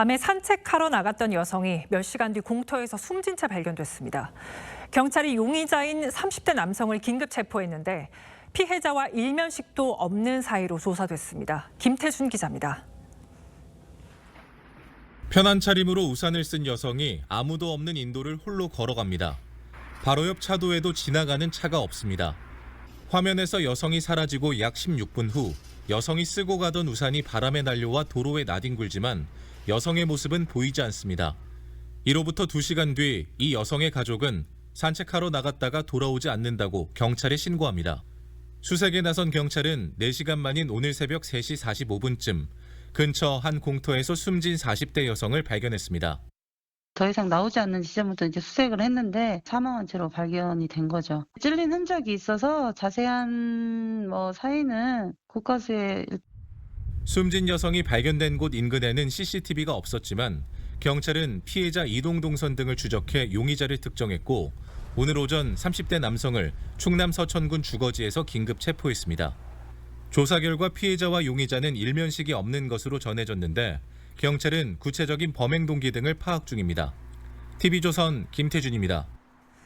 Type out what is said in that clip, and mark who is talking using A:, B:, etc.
A: 밤에 산책하러 나갔던 여성이 몇 시간 뒤 공터에서 숨진 채 발견됐습니다. 경찰이 용의자인 30대 남성을 긴급 체포했는데 피해자와 일면식도 없는 사이로 조사됐습니다. 김태순 기자입니다.
B: 편한 차림으로 우산을 쓴 여성이 아무도 없는 인도를 홀로 걸어갑니다. 바로 옆 차도에도 지나가는 차가 없습니다. 화면에서 여성이 사라지고 약 16분 후 여성이 쓰고 가던 우산이 바람에 날려와 도로에 나뒹굴지만 여성의 모습은 보이지 않습니다. 이로부터 2시간 뒤 이 여성의 가족은 산책하러 나갔다가 돌아오지 않는다고 경찰에 신고합니다. 수색에 나선 경찰은 4시간 만인 오늘 새벽 3시 45분쯤 근처 한 공터에서 숨진 40대 여성을 발견했습니다.
C: 더 이상 나오지 않는 지점부터 이제 수색을 했는데 사망한 채로 발견이 된 거죠. 찔린 흔적이 있어서 자세한 뭐 사인은 국가수에
B: 숨진 여성이 발견된 곳 인근에는 CCTV가 없었지만 경찰은 피해자 이동 동선 등을 추적해 용의자를 특정했고 오늘 오전 30대 남성을 충남 서천군 주거지에서 긴급 체포했습니다. 조사 결과 피해자와 용의자는 일면식이 없는 것으로 전해졌는데 경찰은 구체적인 범행 동기 등을 파악 중입니다. TV조선 김태준입니다.